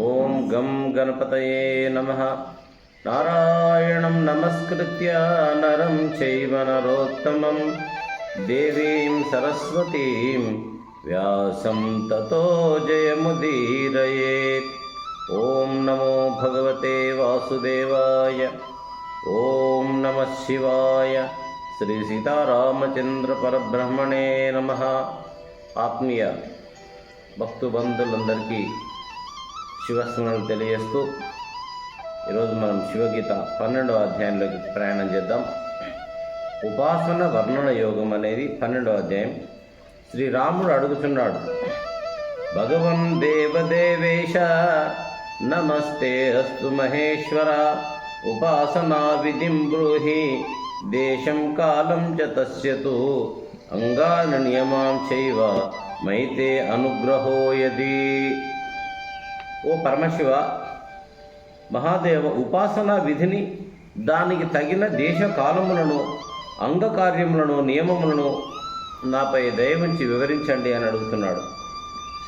ॐ गं गणपतये नमः नारायणं नमस्कृत्य नरं चैव नरोत्तमं देवीं सरस्वतीं व्यासं ततो जयमुदीरयेत् ॐ नमो भगवते वासुदेवाय ॐ नमः शिवाय श्रीसीतारामचन्द्रपरब्रह्मणे नमः ఆత్మీయ భక్తు బంధువులందరికీ శివస్మరణలు తెలియజేస్తూ ఈరోజు మనం శివగీత పన్నెండవ అధ్యాయంలోకి ప్రయాణం చేద్దాం. ఉపాసన వర్ణన యోగం అనేది పన్నెండవ అధ్యాయం. శ్రీరాముడు అడుగుతున్నాడు భగవన్ దేవదేవేశ నమస్తే అస్తు మహేశ్వర ఉపాసనా విధిం బ్రూహి దేశం కాలం చ తస్యతు అంగాన నియమాం చైవ మైతే అనుగ్రహోయది ఓ పరమశివ మహాదేవ ఉపాసనా విధిని దానికి తగిన దేశ కాలములను అంగకార్యములను నియమములను నాపై దయవించి వివరించండి అని అడుగుతున్నాడు.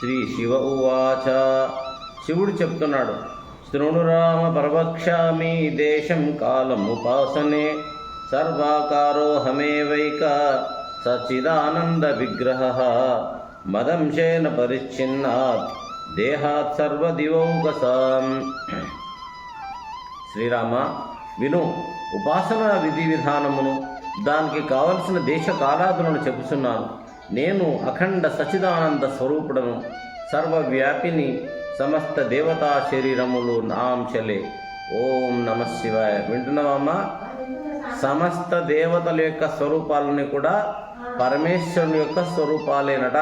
శ్రీ శివ ఉవాచ. శివుడు చెప్తున్నాడు శృణురామ ప్రవక్ష్యామి దేశం కాలం ఉపాసనే సర్వాకారోహమేవైక సచిదానంద విగ్రహ మదంశేన పరిచ్ఛిన్నాత్ దేహాత్ సర్వదివౌకసాం శ్రీరామ విను ఉపాసన విధి విధానమును దానికి కావలసిన దేశ కాలాదులను చెబుతున్నాను. నేను అఖండ సచిదానంద స్వరూపుడను సర్వవ్యాపిని సమస్త దేవతా శరీరములు నాంశలే ఓం నమ శివాయ. వింటున్నావమ్మా సమస్త దేవతల యొక్క స్వరూపాలని కూడా పరమేశ్వరుని యొక్క స్వరూపాలేనట.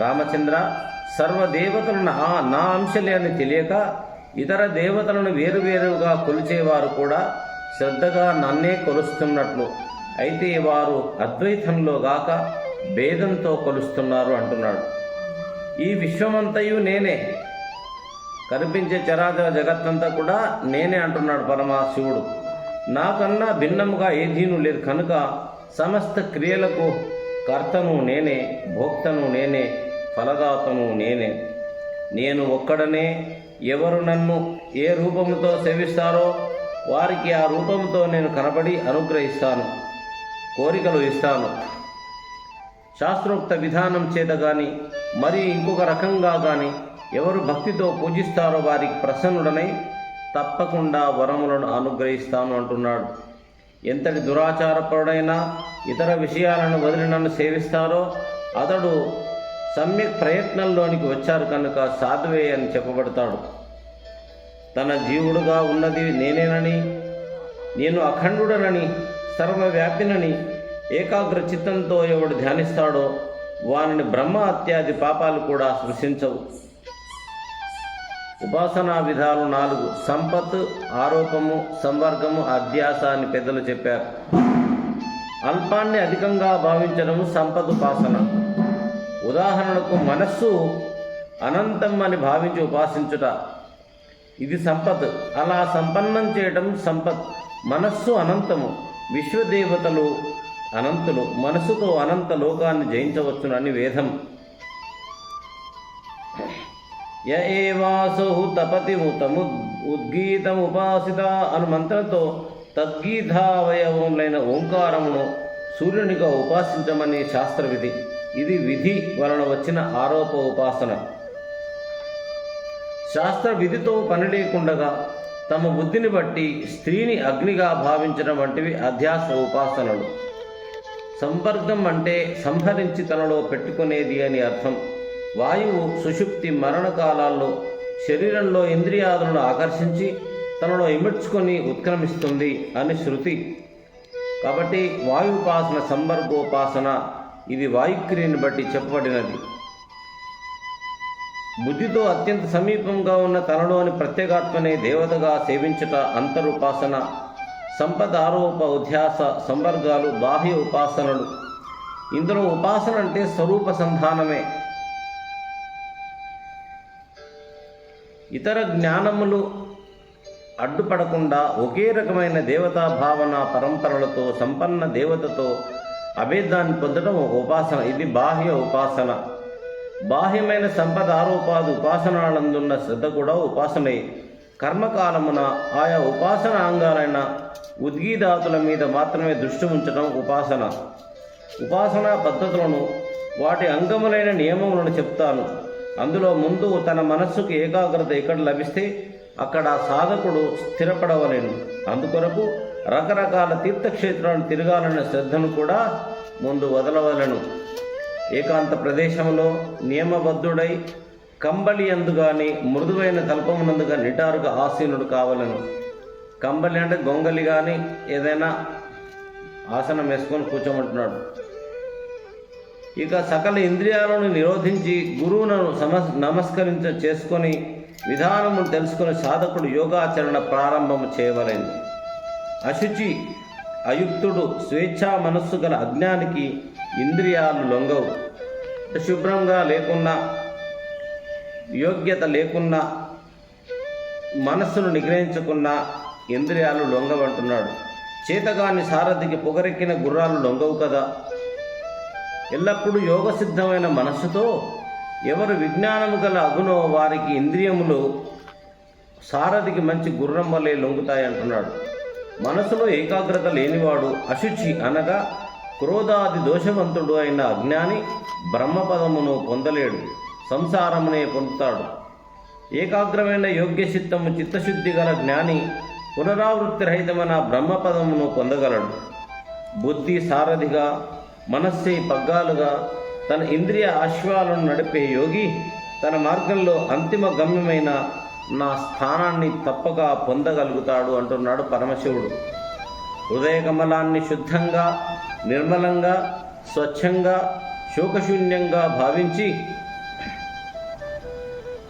రామచంద్ర సర్వదేవతలను ఆ నా అంశలే అని తెలియక ఇతర దేవతలను వేరువేరుగా కొలిచేవారు కూడా శ్రద్ధగా నన్నే కొలుస్తున్నట్లు. అయితే వారు అద్వైతంలో గాక భేదంతో కొలుస్తున్నారు అంటున్నాడు. ఈ విశ్వమంతయు నేనే. కనిపించే చరాచర జగత్తంతా కూడా నేనే అంటున్నాడు పరమశివుడు. నాకన్నా భిన్నముగా ఏదీను లేదు. కనుక సమస్త క్రియలకు కర్తను నేనే భోక్తను నేనే ఫలదాతను నేనే. నేను ఒక్కడనే ఎవరు నన్ను ఏ రూపముతో సేవిస్తారో వారికి ఆ రూపంతో నేను కనబడి అనుగ్రహిస్తాను కోరికలు ఇస్తాను. శాస్త్రోక్త విధానం చేత కానీ మరి ఇంకొక రకంగా కానీ ఎవరు భక్తితో పూజిస్తారో వారికి ప్రసన్నుడనై తప్పకుండా వరములను అనుగ్రహిస్తాను అంటున్నాడు. ఎంతటి దురాచారపరుడైనా ఇతర విషయాలను వదిలి నన్ను సేవిస్తారో అతడు సమ్యక్ ప్రయత్నంలోనికి వచ్చారు కనుక సాధువే అని చెప్పబడతాడు. తన జీవుడుగా ఉన్నది నేనేనని నేను అఖండుడనని సర్వవ్యాపినని ఏకాగ్ర చిత్తంతో ఎవడు ధ్యానిస్తాడో వానిని బ్రహ్మ అత్యాది పాపాలు కూడా స్పృశించవు. ఉపాసనా విధాలు నాలుగు. సంపత్ ఆరోపము సంవర్గము అధ్యాస అని పెద్దలు చెప్పారు. అల్పాన్ని అధికంగా భావించడము సంపత్ ఉపాసన. ఉదాహరణకు మనస్సు అనంతం అని భావించి ఉపాసించుట. ఇది సంపత్ అలా సంపన్నం చేయడం సంపత్ మనస్సు అనంతము. విశ్వదేవతలు అనంతులు. మనస్సుతో అనంత లోకాన్ని జయించవచ్చునని వేదం. య ఏవాసోహు తపతి తము ఉద్గీతముపాసిత అను మంత్రంతో తద్గీతావయవములైన ఓంకారమును సూర్యునిగా ఉపాసించమని శాస్త్రవిధి. ఇది విధి వలన వచ్చిన ఆరోప ఉపాసన శాస్త్ర విధితో పని లేకుండగా తమ బుద్ధిని బట్టి స్త్రీని అగ్నిగా భావించడం వంటివి అధ్యాస ఉపాసనలు. సంవర్గం అంటే సంహరించి తనలో పెట్టుకునేది అని అర్థం. వాయువు సుషుప్తి మరణ కాలాల్లో శరీరంలో ఇంద్రియాదులను ఆకర్షించి తనలో ఇమిడ్చుకొని ఉత్క్రమిస్తుంది అని శృతి. కాబట్టి వాయుపాసన సంవర్గోపాసన ఇది వాయుక్రియని బట్టి చెప్పబడినది. బుద్ధితో అత్యంత సమీపంగా ఉన్న తనలోని ప్రత్యేగాత్మనే దేవతగా సేవించుట అంతరుపాసన సంపద ఆరోప ఉధ్యాస సంవర్గాలు బాహ్య ఉపాసనలు. ఇందులో ఉపాసన అంటే స్వరూప సంధానమే. ఇతర జ్ఞానములు అడ్డుపడకుండా ఒకే రకమైన దేవతా భావన పరంపరలతో సంపన్న దేవతతో అభేదాన్ని పొందడం ఒక ఉపాసన. ఇది బాహ్య ఉపాసన. బాహ్యమైన సంపద ఆరోపాది ఉపాసనాలందున్న శ్రద్ధ కూడా ఉపాసనే. కర్మకాలమున ఆయా ఉపాసన అంగాలైన ఉద్గీదాతుల మీద మాత్రమే దృష్టి ఉంచడం ఉపాసన. ఉపాసనా పద్ధతులను వాటి అంగములైన నియమములను చెప్తాను. అందులో ముందు తన మనస్సుకు ఏకాగ్రత ఎక్కడ లభిస్తే అక్కడ సాధకుడు స్థిరపడవలేను అందుకొరకు రకరకాల తీర్థక్షేత్రాలను తిరగాలన్న శ్రద్ధను కూడా ముందు వదలవలను. ఏకాంత ప్రదేశంలో నియమబద్ధుడై కంబలి అందుగాని మృదువైన తల్పమునందుగా నిటారుగా ఆసీనుడు కావలను. కంబలి అంటే గొంగలి కానీ ఏదైనా ఆసనం వేసుకొని కూర్చోమంటున్నాడు. ఇక సకల ఇంద్రియాలను నిరోధించి గురువును సమ నమస్కరించ చేసుకొని విధానమును తెలుసుకుని సాధకుడు యోగాచరణ ప్రారంభము చేయవలెను. అశుచి అయుక్తుడు స్వేచ్ఛా మనస్సు గల అజ్ఞానికి ఇంద్రియాలు లొంగవు. శుభ్రంగా లేకున్నా యోగ్యత లేకున్నా మనస్సును నిగ్రహించకున్న ఇంద్రియాలు లొంగవంటున్నాడు. చేతగాని సారథికి పొగరెక్కిన గుర్రాలు లొంగవు కదా? ఎల్లప్పుడూ యోగసిద్ధమైన మనస్సుతో ఎవరు విజ్ఞానము గల అగునో వారికి ఇంద్రియములు సారథికి మంచి గుర్రం వలె లొంగుతాయి అంటున్నాడు మనసులో ఏకాగ్రత లేనివాడు అశుచి అనగా క్రోధాది దోషవంతుడు అయిన అజ్ఞాని బ్రహ్మపదమును పొందలేడు సంసారమునే పొందుతాడు. ఏకాగ్రమైన యోగ్యచిత్తము చిత్తశుద్ధి గల జ్ఞాని పునరావృత్తి రహితమైన బ్రహ్మపదమును పొందగలడు. బుద్ధి సారథిగా మనస్సే పగ్గాలుగా తన ఇంద్రియ ఆశ్వాలను నడిపే యోగి తన మార్గంలో అంతిమ గమ్యమైన నా స్థానాన్ని తప్పక పొందగలుగుతాడు అంటున్నాడు పరమశివుడు. హృదయ కమలాన్ని శుద్ధంగా నిర్మలంగా స్వచ్ఛంగా శోకశూన్యంగా భావించి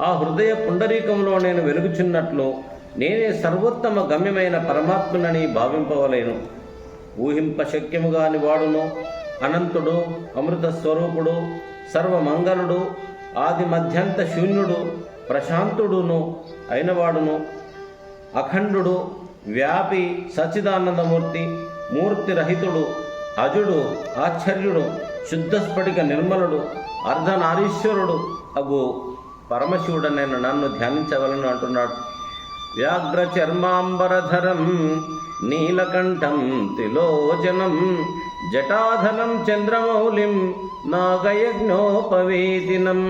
ఆ హృదయ పుండరీకంలో నేను వెలుగుచున్నట్లు నేనే సర్వోత్తమ గమ్యమైన పరమాత్మనని భావింపవలేను. ఊహింప శక్యముగాని వాడును అనంతుడు అమృత స్వరూపుడు సర్వమంగళుడు ఆది మధ్యంత శూన్యుడు ప్రశాంతుడును అయినవాడును. అఖండుడు వ్యాపి సచిదానందమూర్తి మూర్తిరహితుడు అజుడు ఆశ్చర్యుడు శుద్ధస్ఫటిక నిర్మలుడు అర్ధనారీశ్వరుడు. అగు పరమశివుడనైన నన్ను ధ్యానించవలను అంటున్నాడు. వ్యాఘ్ర చర్మాంబరధరం నీలకంఠం త్రిలోచనం జటాధనం చంద్రమౌళిం నాగయజ్ఞోపవేదినం.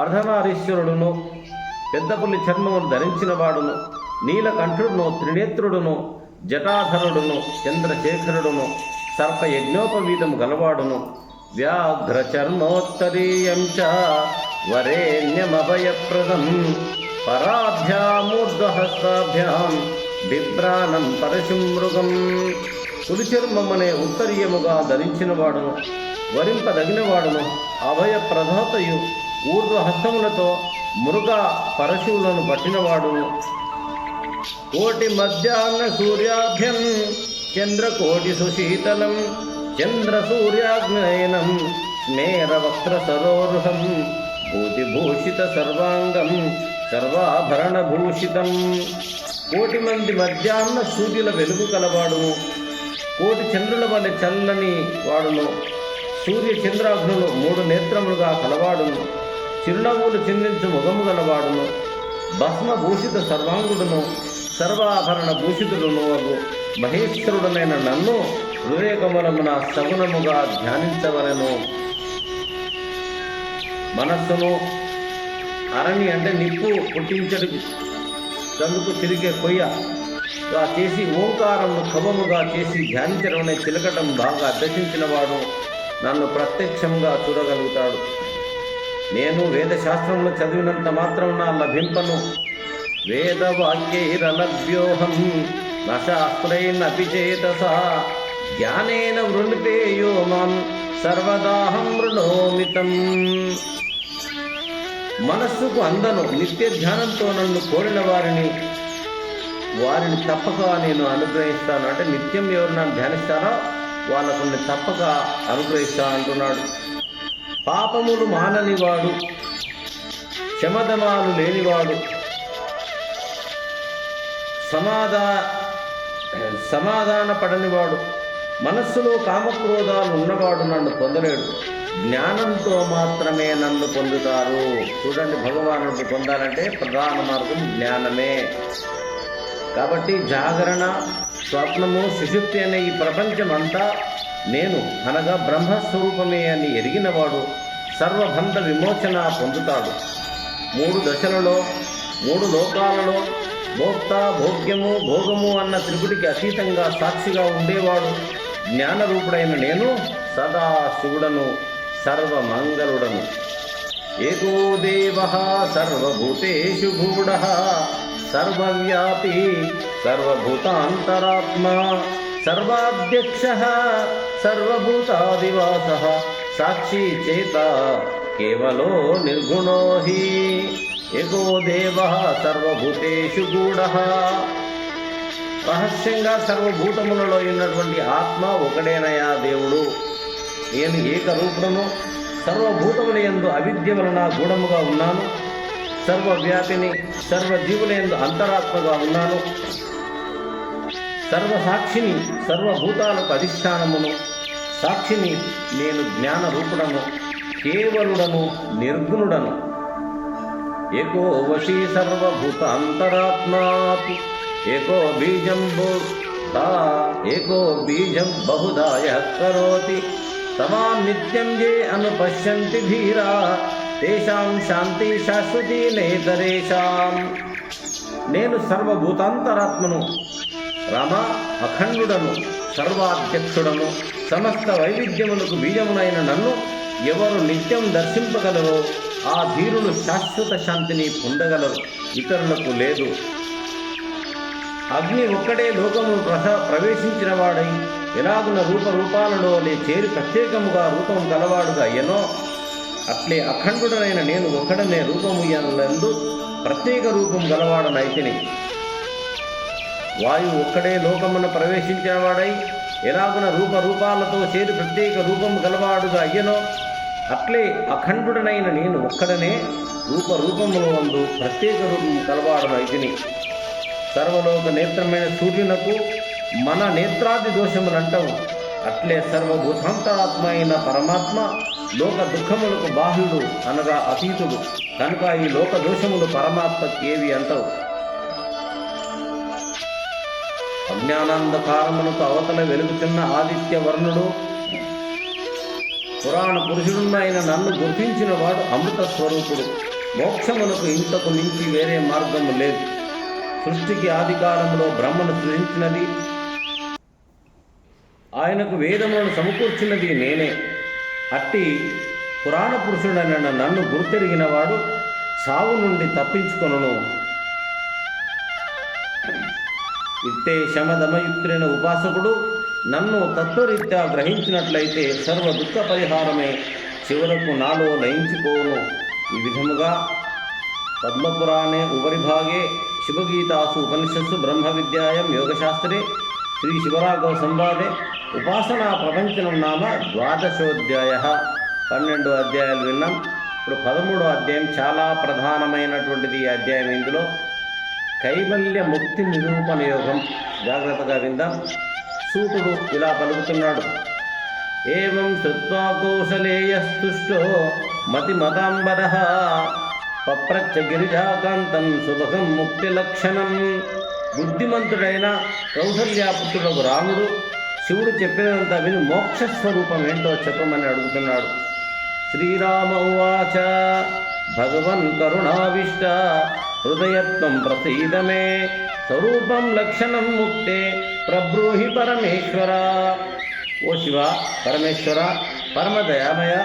అర్ధనారీశ్వరుడును పెద్దపుల్లి చర్మమును ధరించినవాడును నీలకంఠుడును త్రినేత్రుడును జటాధరుడును చంద్రశేఖరుడును సర్ప యజ్ఞోపవీదము గలవాడును. వ్యాఘ్ర చర్మోత్తరీయం చ వరేణ్యమభయప్రదం పరాభ్యామూర్ధహస్తాభ్యాం బిభ్రాణం పరశుమృగం. మృగం పులి చర్మమనే ఉత్తరీయముగా ధరించిన వాడును అభయ ప్రధాతయు ఊర్ధ్వ మృగ పరశువులను పట్టినవాడును. కోటి మధ్యాహ్న సూర్యాభ్యం చంద్రకోటి సుశీతలం చంద్ర సూర్యాగ్నయనం నేర వస్త్ర సరోరుహం భూతిభూషిత సర్వాంగం సర్వాభరణ భూషితం కోటి మంది మధ్యాహ్న సూర్యుల వెలుగు కలవాడు కోటి చంద్రుల వల్ల చల్లని వాడును. సూర్య చంద్రాగ్నులు మూడు నేత్రములుగా కలవాడును. చిరునవ్వులు చిందించు ముఖము గలవాడును. భస్మభూషిత సర్వాంగుడును సర్వాభరణ భూషితుడును అగు. మహేశ్వరుడనైన నన్ను వివేకములమున సగుణముగా ధ్యానించవలను. మనస్సును అరణి అంటే నిప్పు పుట్టించడు. అందుకు తిరిగే కొయ్య చేసి ఓంకారమును ఖమముగా చేసి ధ్యానించడమనే చిలకటం బాగా అభ్యసించిన వాడు నన్ను ప్రత్యక్షంగా చూడగలుగుతాడు. నేను వేదశాస్త్రంలో చదివినంత మాత్రం నా లభింపను. వేదవాక్యైరలభ్యోహం న శాస్త్రైనపి చేతస జ్ఞానేన వృణితేయో మాం సర్వదాహం వృణోమితం. మనస్సుకు అందను నిత్య ధ్యానంతో నన్ను కోరిన వారిని వారిని తప్పక నేను అనుగ్రహిస్తాను. అంటే నిత్యం ఎవరు నన్ను ధ్యానిస్తారో వాళ్ళకు నేను తప్పక అనుగ్రహిస్తా అంటున్నాడు. పాపములు మాననివాడు క్షమధనాలు లేనివాడు సమాధా సమాధాన పడనివాడు మనస్సులో కామక్రోధాలు ఉన్నవాడు నన్ను పొందలేడు. జ్ఞానంతో మాత్రమే నన్ను పొందుతారు. చూడండి భగవానుడిని పొందాలంటే ప్రధాన మార్గం జ్ఞానమే. కాబట్టి జాగరణ స్వప్నము సుషుప్తి అనే ఈ ప్రపంచమంతా నేను అనగా బ్రహ్మస్వరూపమే అని ఎరిగినవాడు సర్వబంధ విమోచన పొందుతాడు. మూడు దశలలో మూడు లోకాలలో భోక్త భోగ్యము భోగము అన్న త్రిపుటికి అతీతంగా సాక్షిగా ఉండేవాడు జ్ఞానరూపుడైన నేను సదా శివుడను సర్వమంగళుడను. ఏకో దేవ సర్వభూతేషు గూఢ సర్వవ్యాపీ సర్వభూతాంతరాత్మా సర్వాధ్యక్ష సర్వభూతాదివాస సాక్షి చేత కేవలో నిర్గుణో హి ఎగో దేవ సర్వభూతేషు గూఢ రహస్యంగా సర్వభూతములలో ఉన్నటువంటి ఆత్మ ఒకడేనయా దేవుడు? నేను ఏకరూపము సర్వభూతముల యందు అవిద్య వలన గూఢముగా ఉన్నాను. సర్వవ్యాపిని సర్వజీవుల యందు అంతరాత్మగా ఉన్నాను. సర్వసాక్షిని సర్వభూతాలకు అధిష్టానమును. సాక్షిని నేను జ్ఞాన రూపుడను కేవలుడను నిర్గుణుడను. ఏకో వశీ సర్వభూత అంతరాత్మాపి ఏకో బీజం భూతా ఏకో బీజం బహుదాయ కరోతి. తమాం నిత్యం ఏ అనుపశ్యంతి ధీరా తేషాం శాంతి శాశ్వతి నేతరేషాం నేను సర్వభూతాంతరాత్మను రామ అఖండుడను సర్వాధ్యక్షుడను సమస్త వైవిధ్యములకు బీజమునైన నన్ను ఎవరు నిత్యం దర్శింపగలరో ఆ ధీరులు శాశ్వత శాంతిని పొందగలరు ఇతరులకు లేదు. అగ్ని ఒక్కడే లోకము ప్రస ప్రవేశించిన వాడై ఎలాగున రూప రూపాలలో లే చేరి ప్రత్యేకముగా రూపం గలవాడుగా ఎనో అట్లే అఖండుడనైన నేను ఒక్కడనే రూపము ప్రత్యేక రూపం గలవాడనైతిని వాయువు ఒక్కడే లోకమున ప్రవేశించేవాడై ఎలాగున రూప రూపాలతో చేరి ప్రత్యేక రూపం గలవాడుగా అయ్యనో అట్లే అఖండుడనైన నేను ఒక్కడనే రూప రూపముల వందు ప్రత్యేక రూపం కలవాడనైతిని సర్వలోక నేత్రమైన సూర్యునకు మన నేత్రాది దోషములంటావు. అట్లే సర్వభూతాంతరాత్మ అయిన పరమాత్మ లోక దుఃఖములకు బాహుడు అనగా అతీతుడు. కనుక ఈ లోక దోషములు పరమాత్మకి ఏవి అంటావు. అజ్ఞానాంధకారమునకు అవతల వెలుగుతున్న ఆదిత్య వర్ణుడు పురాణ పురుషుడున్న నన్ను గుర్తించిన వాడు అమృత స్వరూపుడు. మోక్షమునకు ఇంతకు మించి వేరే మార్గము లేదు. సృష్టికి ఆదికాలంలో బ్రహ్మను సృజించినది ఆయనకు వేదములను సమకూర్చినది నేనే. అట్టి పురాణ పురుషుడైన నన్ను గుర్తెరిగిన వాడు సావు నుండి తప్పించుకొనును. ఇట్టే శమదమయుక్తులైన ఉపాసకుడు నన్ను తత్వరీత్యా గ్రహించినట్లయితే సర్వ దుఃఖ పరిహారమే చివరకు నాలో లయించుకోను ఈ విధముగా పద్మపురాణే ఉపరిభాగే శివగీతాసు ఉపనిషత్సు బ్రహ్మ విద్యాయం యోగశాస్త్రే శ్రీ శివరాఘవ సంవాదే ఉపాసనా ప్రపంచనం నామ ద్వాదశోధ్యాయ. పన్నెండు అధ్యాయాలు విన్నాం. ఇప్పుడు పదమూడో అధ్యాయం చాలా ప్రధానమైనటువంటిది ఈ అధ్యాయం ఇందులో. కైవల్య ముక్తి నిరూపణ యోగం. జాగ్రత్తగా విందాం. సూతుడు ఇలా పలుకుతున్నాడు. ఏం శ్రుత్వా కౌశలేయస్తుష్టో మతి మతాంబర పప్రచ్చ గిరిజాకాంతం సుభగం ముక్తి లక్షణం బుద్ధిమంతుడైన కౌసల్యాపుత్రుడు రాముడు శివుడు చెప్పినంత విని మోక్ష స్వరూపం ఏంటో చెప్పమని అడుగుతున్నాడు. శ్రీరామ ఉవాచ భగవన్ కరుణావిష్ట హృదయత్వం ప్రసీదమే స్వరూపం లక్షణం ముక్తే ప్రబ్రూహి పరమేశ్వర. ఓ శివ పరమేశ్వర పరమ దయామయ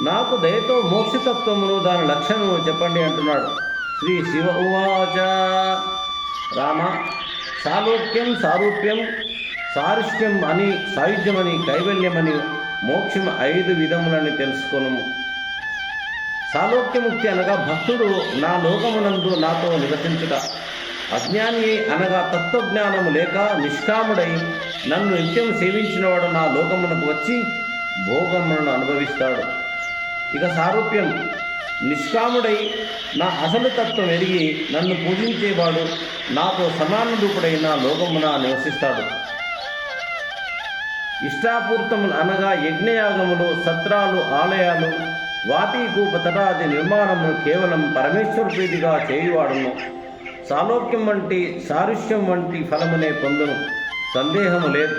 నాకు దయతో మోక్షతత్వమును దాని లక్షణము చెప్పండి అంటున్నాడు. శ్రీ శివ ఉవాచ. రామ సాలోక్యం సారూప్యం సారుష్యం అని సాయుధ్యమని కైవల్యమని మోక్షం ఐదు విధములని తెలుసుకొనుము సాలోక్యముక్తి అనగా భక్తుడు నా లోకమునందు నాతో నివసించుట. అజ్ఞాని అనగా తత్వజ్ఞానము లేక నిష్కాముడై నన్ను నిత్యం సేవించినవాడు నా లోకమునకు వచ్చి భోగములను అనుభవిస్తాడు. ఇక సారూప్యం నిష్కాముడై నా అసలు తత్వం ఎరిగి నన్ను పూజించేవాడు నాతో సమాన రూపుడై నా లోకమున నివసిస్తాడు. ఇష్టాపూర్తములు అనగా యజ్ఞయాగములు సత్రాలు ఆలయాలు వాటీకూప తటాది నిర్మాణము కేవలం పరమేశ్వర ప్రీతిగా చేయువాడును. సాలోక్యం వంటి సారుష్యం వంటి ఫలమునే పొందును. సందేహము లేదు.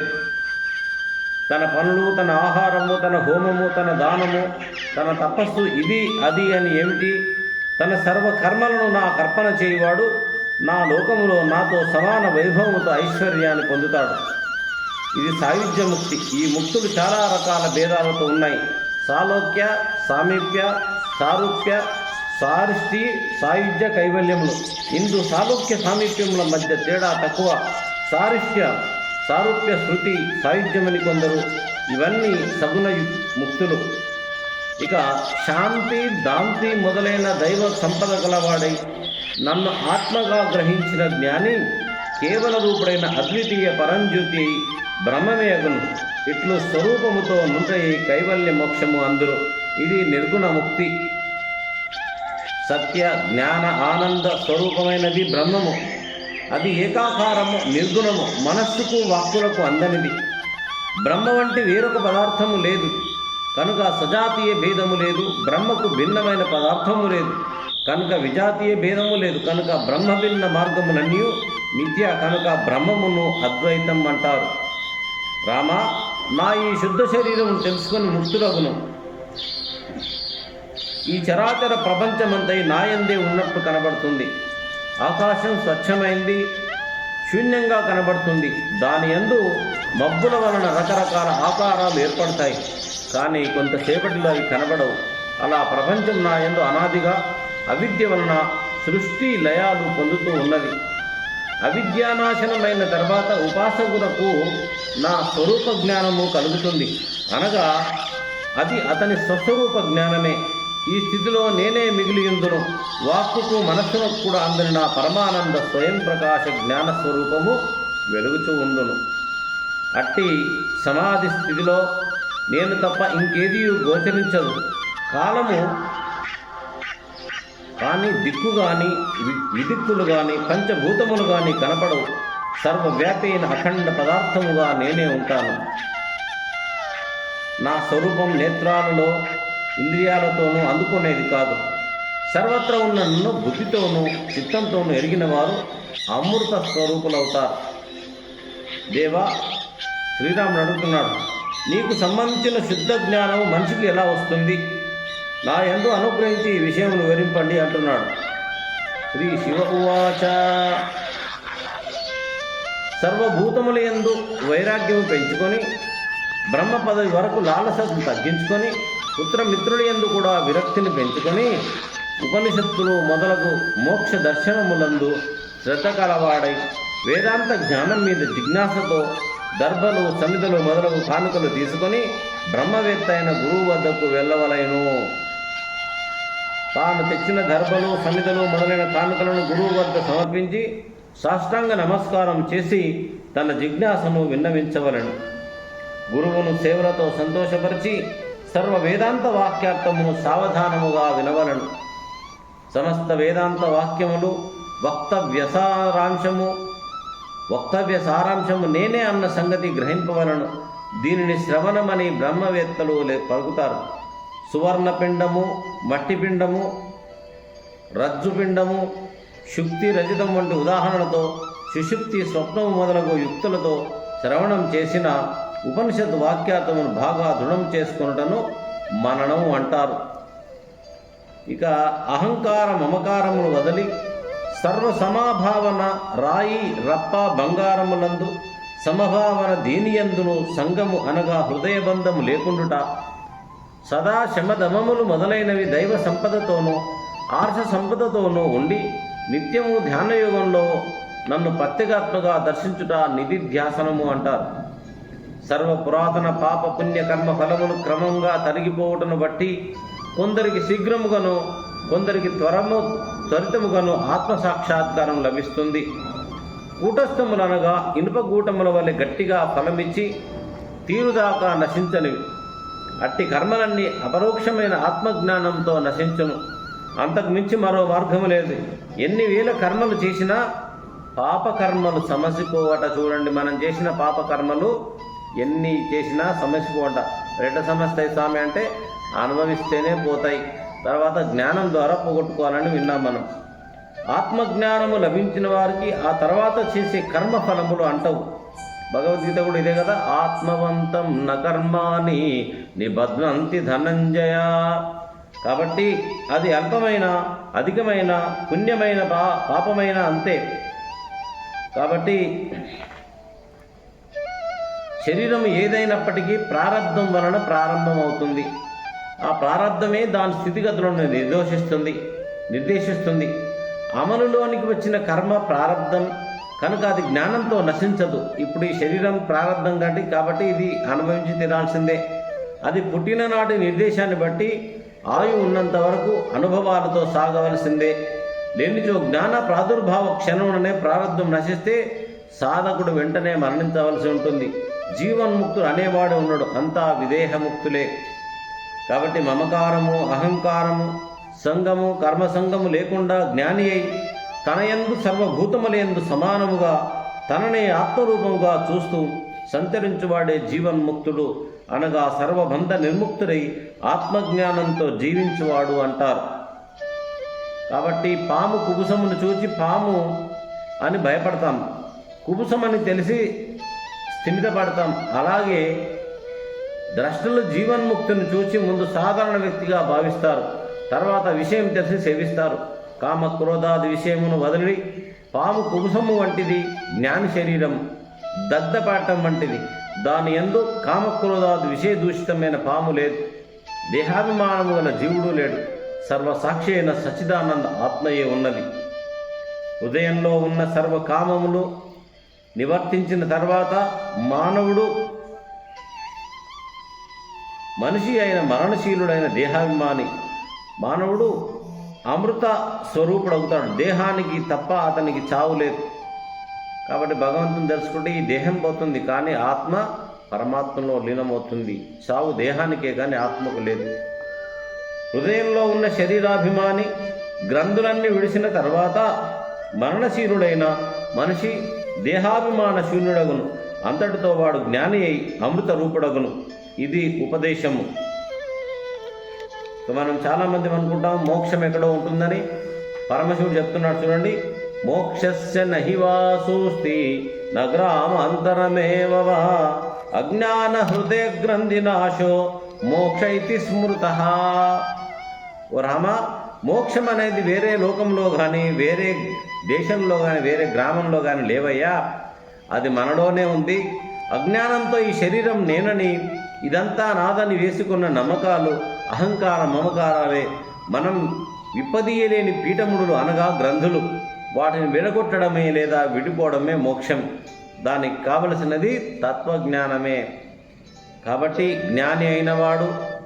తన పనులు తన ఆహారము తన హోమము తన దానము తన తపస్సు ఇది అది అని ఏమిటి? తన సర్వ కర్మలను నా కర్పణ చేయువాడు నా లోకములో నాతో సమాన వైభవముతో ఐశ్వర్యాన్ని పొందుతాడు. ఇది సాయుధ్య ముక్తి. ఈ ముక్తులు చాలా రకాల భేదాలతో ఉన్నాయి. సాలోక్య సామీప్య సారూప్య సారిష్టి సాయుధ్య కైవల్యములు. ఇందు సాలోక్య సామీప్యముల మధ్య తేడా తక్కువ. సారిష్ట్య సారూప్య శృతి సాయుధ్యమని కొందరు. ఇవన్నీ సగుణ ముక్తులు. ఇక శాంతి దాంతి మొదలైన దైవ సంపద గలవాడై నన్ను ఆత్మగా గ్రహించిన జ్ఞాని కేవల రూపుడైన అద్వితీయ పరంజ్యోతి అయి బ్రహ్మమే ఇట్లు స్వరూపముతో నుండి కైవల్య మోక్షము అందురు. ఇది నిర్గుణ ముక్తి. సత్య జ్ఞాన ఆనంద స్వరూపమైనది బ్రహ్మము. అది ఏకాకారము నిర్గుణము మనస్సుకు వాక్కులకు అందనిది. బ్రహ్మ వంటి వేరొక పదార్థము లేదు. కనుక సజాతీయ భేదము లేదు. బ్రహ్మకు భిన్నమైన పదార్థము లేదు. కనుక విజాతీయ భేదము లేదు. కనుక బ్రహ్మ భిన్న మార్గములన్నీ మిథ్య. కనుక బ్రహ్మమును అద్వైతం అంటారు. రామ నా ఈ శుద్ధ శరీరం తెలుసుకొని ముక్తులగును ఈ చరాచర ప్రపంచమంతై నాయందే ఉన్నట్టు కనబడుతుంది. ఆకాశం స్వచ్ఛమైంది శూన్యంగా కనబడుతుంది. దాని యందు మబ్బుల వలన రకరకాల ఆకారాలు ఏర్పడతాయి. కానీ కొంతసేపటిలో అవి కనబడవు. అలా ప్రపంచం నా యందు అనాదిగా అవిద్య వలన సృష్టి లయాలు పొందుతూ ఉన్నది. అవిద్యానాశనమైన తర్వాత ఉపాసకులకు నా స్వరూప జ్ఞానము కలుగుతుంది. అనగా అది అతని స్వస్వరూప జ్ఞానమే. ఈ స్థితిలో నేనే మిగిలి ఉందును వాక్కుకు మనస్సునకు కూడా అందని నా పరమానంద స్వయం ప్రకాశ జ్ఞాన స్వరూపము వెలుగుచూ ఉందును అట్టి సమాధి స్థితిలో నేను తప్ప ఇంకేదీ గోచరించదు. కాలము కానీ దిక్కు కానీ విదిక్కులు కానీ పంచభూతములు కానీ కనపడవు. సర్వవ్యాపి అయిన అఖండ పదార్థముగా నేనే ఉంటాను. నా స్వరూపం నేత్రాలలో ఇంద్రియాలతోనూ అందుకునేది కాదు. సర్వత్ర ఉన్న నన్ను బుద్ధితోనూ చిత్తంతోనూ ఎరిగిన వారు అమృత స్వరూపులవుతారు. దేవా శ్రీరాముడు అడుగుతున్నాడు నీకు సంబంధించిన శుద్ధ జ్ఞానం మనిషికి ఎలా వస్తుంది? నా ఎందు అనుగ్రహించి ఈ విషయం వివరింపండి అంటున్నాడు. శ్రీ శివ ఉవాచ. సర్వభూతముల యందు వైరాగ్యము పెంచుకొని బ్రహ్మ పదవి వరకు లాలసను తగ్గించుకొని పుత్రమిత్రుల యందు కూడా విరక్తిని పెంచుకొని ఉపనిషత్తులు మొదలగు మోక్ష దర్శనములందు శ్రద్ధ కలవాడై వేదాంత జ్ఞానం మీద జిజ్ఞాసతో దర్భలు సమితలు మొదలగు కానుకలు తీసుకొని బ్రహ్మవేత్త అయిన గురువు వద్దకు వెళ్ళవలెను. తాను తెచ్చిన దర్భలు సమితలు మొదలైన కానుకలను గురువు వద్ద సమర్పించి సాష్టాంగ నమస్కారం చేసి తన జిజ్ఞాసను విన్నవించవలెను. గురువును సేవలతో సంతోషపరిచి సర్వ వేదాంత వాక్యార్థమును సావధానముగా వినవలను. సమస్త వేదాంత వాక్యములు వక్తవ్య సారాంశము వక్తవ్య సారాంశము నేనే అన్న సంగతి గ్రహింపవలను. దీనిని శ్రవణమని బ్రహ్మవేత్తలు లే- పలుకుతారు. సువర్ణపిండము మట్టిపిండము రజ్జుపిండము శుక్తి రజితం వంటి ఉదాహరణలతో సుషుప్తి స్వప్నము మొదలగు యుక్తులతో శ్రవణం చేసిన ఉపనిషత్ వాక్యార్థమును బాగా దృఢం చేసుకొనుటను మననం అంటారు. ఇక అహంకార మమకారములు వదిలి సర్వ సమాభావన రాయి రప్ప బంగారములందు సమభావన దీనియందును సంగము అనగా హృదయబంధము లేకుండుట సదా శమదమములు మొదలైనవి దైవ సంపదతోనూ ఆర్ష సంపదతోనూ ఉండి నిత్యము ధ్యానయోగంలో నన్ను ప్రత్యేగాత్మగా దర్శించుట నిధిధ్యాసనము అంటారు. సర్వ పురాతన పాప పుణ్య కర్మ ఫలములు క్రమంగా తరిగిపోవటను బట్టి కొందరికి శీఘ్రముగాను కొందరికి త్వరము త్వరితముగాను ఆత్మసాక్షాత్కారం లభిస్తుంది. కూటస్థములనగా ఇనుప కూటముల వలె గట్టిగా ఫలమిచ్చి తీరుదాకా నశించనివి అట్టి కర్మలన్నీ అపరోక్షమైన ఆత్మజ్ఞానంతో నశించును. అంతకు మించి మరో మార్గము లేదు. ఎన్ని వేల కర్మలు చేసినా పాపకర్మలు సమసిపోవట చూడండి. మనం చేసిన పాపకర్మలు ఎన్ని చేసినా సమస్య రెడ్డ సమస్య స్వామి అంటే అనుభవిస్తేనే పోతాయి. తర్వాత జ్ఞానం ద్వారా పోగొట్టుకోవాలని విన్నాం మనం. ఆత్మజ్ఞానము లభించిన వారికి ఆ తర్వాత చేసే కర్మ ఫలములు అంటవు. భగవద్గీత కూడా ఇదే కదా ఆత్మవంతం నకర్మాని నిబద్వంతి నిబధ్నంతి ధనంజయ. కాబట్టి అది అల్పమైన అధికమైన పుణ్యమైన పా పాపమైన అంతే. కాబట్టి శరీరం ఏదైనప్పటికీ ప్రారంధం వలన ప్రారంభమవుతుంది. ఆ ప్రారంధమే దాని స్థితిగతులను నిర్దోషిస్తుంది నిర్దేశిస్తుంది. అమలులోనికి వచ్చిన కర్మ ప్రారంధం కనుక అది జ్ఞానంతో నశించదు. ఇప్పుడు ఈ శరీరం ప్రారంధం కాబట్టి కాబట్టి ఇది అనుభవించి తినాల్సిందే అది పుట్టిన నాటి నిర్దేశాన్ని బట్టి ఆయు ఉన్నంత వరకు అనుభవాలతో సాగవలసిందే. లేనిచో జ్ఞాన ప్రాదుర్భావ క్షణంలోనే ప్రారంధం నశిస్తే సాధకుడు వెంటనే మరణించవలసి ఉంటుంది. జీవన్ముక్తుడు అనేవాడు ఉన్నాడు అంతా విదేహముక్తులే. కాబట్టి మమకారము అహంకారము సంగము కర్మసంగము లేకుండా జ్ఞాని అయి తన యందు సర్వభూతములందు సమానముగా తననే ఆత్మరూపముగా చూస్తూ సంతరించువాడే జీవన్ముక్తుడు అనగా సర్వబంధ నిర్ముక్తుడై ఆత్మజ్ఞానంతో జీవించువాడు అంటారు. కాబట్టి పాము కుబుసమును చూచి పాము అని భయపడతాం. కుబుసమని తెలిసి స్థిమితపడతాం. అలాగే ద్రష్టలు జీవన్ముక్తిని చూసి ముందు సాధారణ వ్యక్తిగా భావిస్తారు. తర్వాత విషయం తెలిసి సేవిస్తారు. కామ క్రోధాది విషయమును వదిలి పాము కుబుసము వంటిది జ్ఞాన శరీరం దగ్ధపాఠం వంటిది. దాని ఎందు కామక్రోధాది విషయ దూషితమైన పాము లేదు. దేహాభిమానము గల జీవుడు లేడు. సర్వసాక్షి అయిన సచ్చిదానంద ఆత్మయే ఉన్నది. ఉదయంలో ఉన్న సర్వకామములు నివర్తించిన తర్వాత మానవుడు మనిషి అయిన మరణశీలుడైన దేహాభిమాని మానవుడు అమృత స్వరూపుడు అవుతాడు దేహానికి తప్ప అతనికి చావు లేదు. కాబట్టి భగవంతుని తెలుసుకుంటే ఈ దేహం పోతుంది. కానీ ఆత్మ పరమాత్మలో లీనమవుతుంది. చావు దేహానికే కానీ ఆత్మకు లేదు. హృదయంలో ఉన్న శరీరాభిమాని గ్రంథులన్నీ విడిసిన తర్వాత మరణశీలుడైన మనిషి దేహాభిమాన శూన్యుడగును. అంతటితో వాడు జ్ఞాని అయి అమృత రూపుడగును. ఇది ఉపదేశము. మనం చాలామంది అనుకుంటాం మోక్షం ఎక్కడో ఉంటుందని. పరమశివుడు చెప్తున్నాడు చూడండి మోక్షస్య నహివాసోస్తి నగ్రామ అంతరమేవవా. అజ్ఞాన హృదయ గ్రంథి నాశో మోక్ష ఇతి స్మృత. ఓ రామ మోక్షం అనేది వేరే లోకంలో కానీ వేరే దేశంలో కానీ వేరే గ్రామంలో కానీ లేవయ్యా. అది మనలోనే ఉంది. అజ్ఞానంతో ఈ శరీరం నేనని ఇదంతా నాదని వేసుకున్న నమ్మకాలు అహంకార మమకారాలే మనం విప్పదీయలేని పీఠముడులు అనగా గ్రంథులు. వాటిని విడగొట్టడమే లేదా విడిపోవడమే మోక్షం. దానికి కావలసినది తత్వజ్ఞానమే. కాబట్టి జ్ఞాని అయినవాడు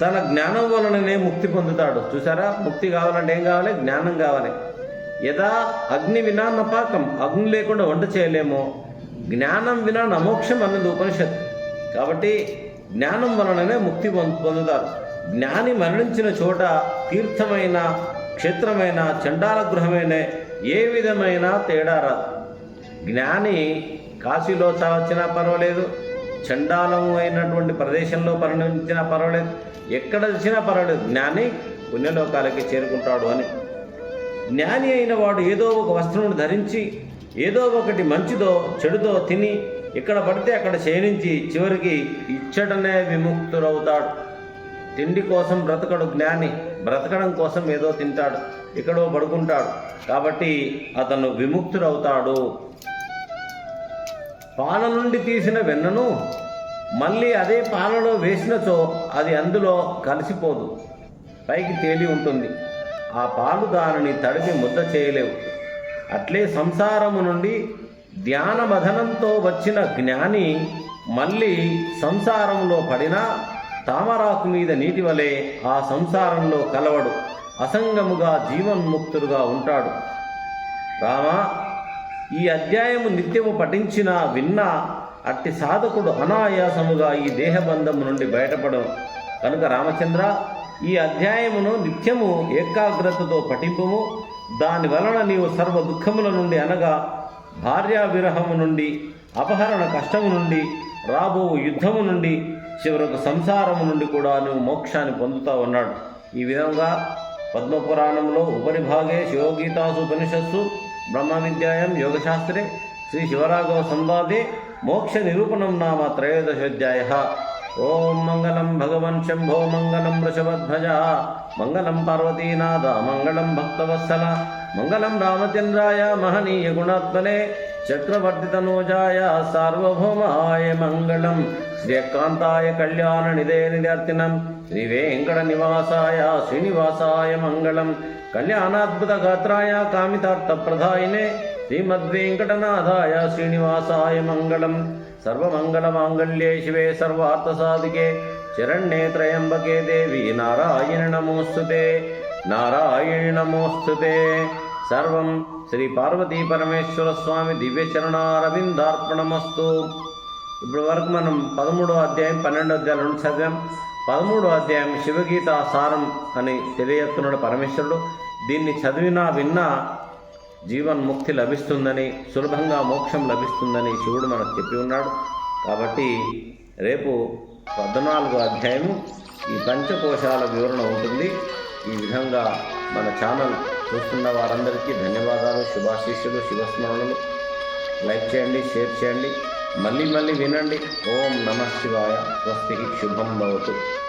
తన జ్ఞానం వలననే ముక్తి పొందుతాడు. చూసారా ముక్తి కావాలంటే ఏం కావాలి? జ్ఞానం కావాలి. యథా అగ్ని వినా నపాకం అగ్ని లేకుండా వంట చేయలేమో. జ్ఞానం వినా నమోక్షం అన్నది ఉపనిషత్ కాబట్టి జ్ఞానం వలననే ముక్తి పొందుతారు. జ్ఞాని మరణించిన చోట తీర్థమైన క్షేత్రమైన చండాల గృహమైన ఏ విధమైన తేడా రాదు. జ్ఞాని కాశీలో చావచ్చినా పర్వాలేదు చండాలము అయినటువంటి ప్రదేశంలో పరిణమించినా పర్వాలేదు ఎక్కడ వచ్చినా పర్వాలేదు. జ్ఞాని పుణ్యలోకాలకి చేరుకుంటాడు అని. జ్ఞాని అయిన వాడు ఏదో ఒక వస్త్రమును ధరించి ఏదో ఒకటి మంచిదో చెడుదో తిని ఇక్కడ పడితే అక్కడ క్షీణించి చివరికి ఇచ్చటనే విముక్తుడవుతాడు. తిండి కోసం బ్రతకడు జ్ఞాని బ్రతకడం కోసం ఏదో తింటాడు ఎక్కడో పడుకుంటాడు. కాబట్టి అతను విముక్తుడవుతాడు. పాల నుండి తీసిన వెన్నను మళ్ళీ అదే పాలలో వేసినచో అది అందులో కలిసిపోదు. పైకి తేలి ఉంటుంది. ఆ పాలు దానిని తడిపి ముద్ద చేయలేవు. అట్లే సంసారము నుండి ధ్యాన మథనంతో వచ్చిన జ్ఞాని మళ్ళీ సంసారంలో పడినా తామరాకు మీద నీటి వలె ఆ సంసారంలో కలవడు. అసంగముగా జీవన్ముక్తుడుగా ఉంటాడు. రామా ఈ అధ్యాయము నిత్యము పఠించినా విన్నా అట్టి సాధకుడు అనాయాసముగా ఈ దేహబంధము నుండి బయటపడం కనుక రామచంద్ర ఈ అధ్యాయమును నిత్యము ఏకాగ్రతతో పఠింపుము. దాని వలన నీవు సర్వ దుఃఖముల నుండి అనగా భార్యా విరహము నుండి అపహరణ కష్టము నుండి రాబో యుద్ధము నుండి చివరకు సంసారము నుండి కూడా నువ్వు మోక్షాన్ని పొందుతా ఉన్నాడు ఈ విధంగా పద్మపురాణంలో ఉపరిభాగే శివగీతాసు ఉపనిషత్సు బ్రహ్మ విద్యాయం యోగశాస్త్రే శ్రీ శివరాఘవ సంవాదే మోక్ష నిరూపణం నామ త్రయోదశోధ్యాయ ఓం మంగళం భగవన్ శంభో మంగళం వృషభధ్వజ మంగళం పార్వతీనాథ మంగళం భక్తవత్సల మంగళం రామచంద్రాయ మహనీయ గుణాత్మనే చక్రవర్తితనూజాయ సార్వభౌమాయ మంగళం శ్రీకాంతాయ కళ్యాణ నిదే నిదర్తినం శ్రీ వెంకట నివాసాయ శ్రీనివాసాయ మంగళం. కళ్యాణాద్భుత గాత్రాయ కామితార్థ ప్రధాయినే శ్రీమద్వేంకటనాథాయ శ్రీనివాసాయ మంగళం. సర్వమంగళ మాంగళ్యే శివే సర్వార్థ సాధికే శరణ్యే త్రయంబకే దేవి నారాయణ నమోస్తుతే నారాయణ నమోస్తుతే సర్వం శ్రీ పార్వతీ పరమేశ్వర స్వామి దివ్య చరణారవిందార్పణమస్తు ఇప్పటి వరకు మనం పదమూడో అధ్యాయం పన్నెండో అధ్యాయం చదివాం. పదమూడు అధ్యాయం శివగీత సారం అని తెలియజేస్తున్నాడు పరమేశ్వరుడు. దీన్ని చదివినా విన్నా జీవన్ముక్తి లభిస్తుందని సులభంగా మోక్షం లభిస్తుందని శివుడు మనకు చెప్పి ఉన్నాడు. కాబట్టి రేపు పద్నాలుగు అధ్యాయము ఈ పంచకోశాల వివరణ ఉంటుంది. ఈ విధంగా మన ఛానల్ చూస్తున్న వారందరికీ ధన్యవాదాలు శుభాశీస్సులు శుభస్మరణలు. లైక్ చేయండి షేర్ చేయండి. మళ్ళీ మళ్ళీ వినండి. ఓం నమ శివాయ. స్వస్తికి శుభం భవతు.